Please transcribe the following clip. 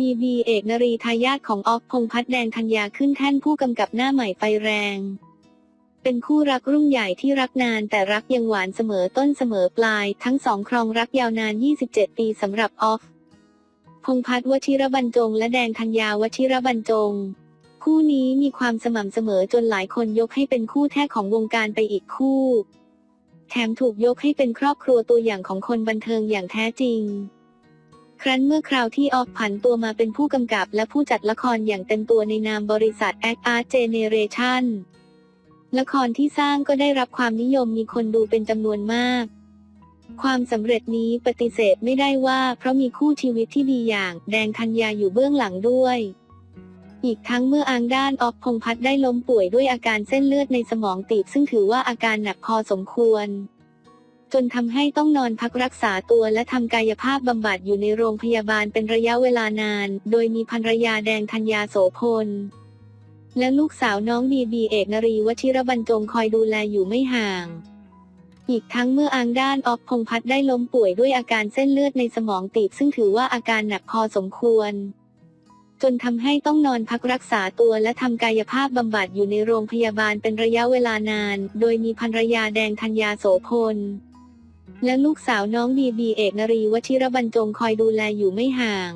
บีบีเอกนรีทายาทของออฟพงพัฒน์แดงธัญญาขึ้นแท่นผู้กำกับหน้าใหม่ไฟแรง เป็นคู่รักรุ่งใหญ่ที่รักนานแต่รักยังหวานเสมอต้นเสมอปลาย ทั้งสองครองรักยาวนาน 27 ปีสำหรับออฟ พงพัฒน์วชิรบรรจง และแดงธัญญาวชิรบรรจง คู่นี้มีความสม่ำเสมอจนหลายคนยกให้เป็นคู่แท้ของวงการไปอีกคู่ แถมถูกยกให้เป็นครอบครัวตัวอย่างของคนบันเทิงอย่างแท้จริง ครั้นเมื่อคราวที่ออฟผันตัวมาเป็นผู้กำกับและผู้จัดละครอย่างเต็มตัวในนามบริษัท Act Art Generation ละครที่สร้างก็ได้รับความนิยมมีคนดูเป็นจำนวนมาก ความสำเร็จนี้ปฏิเสธไม่ได้ว่าเพราะมีคู่ชีวิตที่ดีอย่างแดงธัญญาอยู่เบื้องหลังด้วย อีกทั้งเมื่ออางด้านออฟพงษ์พัฒน์ได้ล้มป่วยด้วยอาการเส้นเลือดในสมองตีบซึ่งถือว่าอาการหนักพอสมควร จนทำให้ต้องนอนพักรักษาตัวและทำกายภาพบำบัดอยู่ในโรงพยาบาลเป็นระยะเวลานาน โดยมีภรรยาแดงธัญญาโสพล และลูกสาวน้องบีบีเอกนรีวชิรบรรจงคอยดูแลอยู่ไม่ห่าง อีกทั้งเมื่ออางด้านออฟพงพัฒได้ล้มป่วยด้วยอาการเส้นเลือดในสมองตีบซึ่งถือว่าอาการหนักพอสมควรจนทำให้ต้องนอนพักรักษาตัวและทำกายภาพบำบัดอยู่ในโรงพยาบาลเป็นระยะเวลานาน โดยมีภรรยาแดงธัญญาโสพล และลูกสาวน้องบีบีเอกนรีวชิรบรรจงคอยดูแลอยู่ไม่ห่าง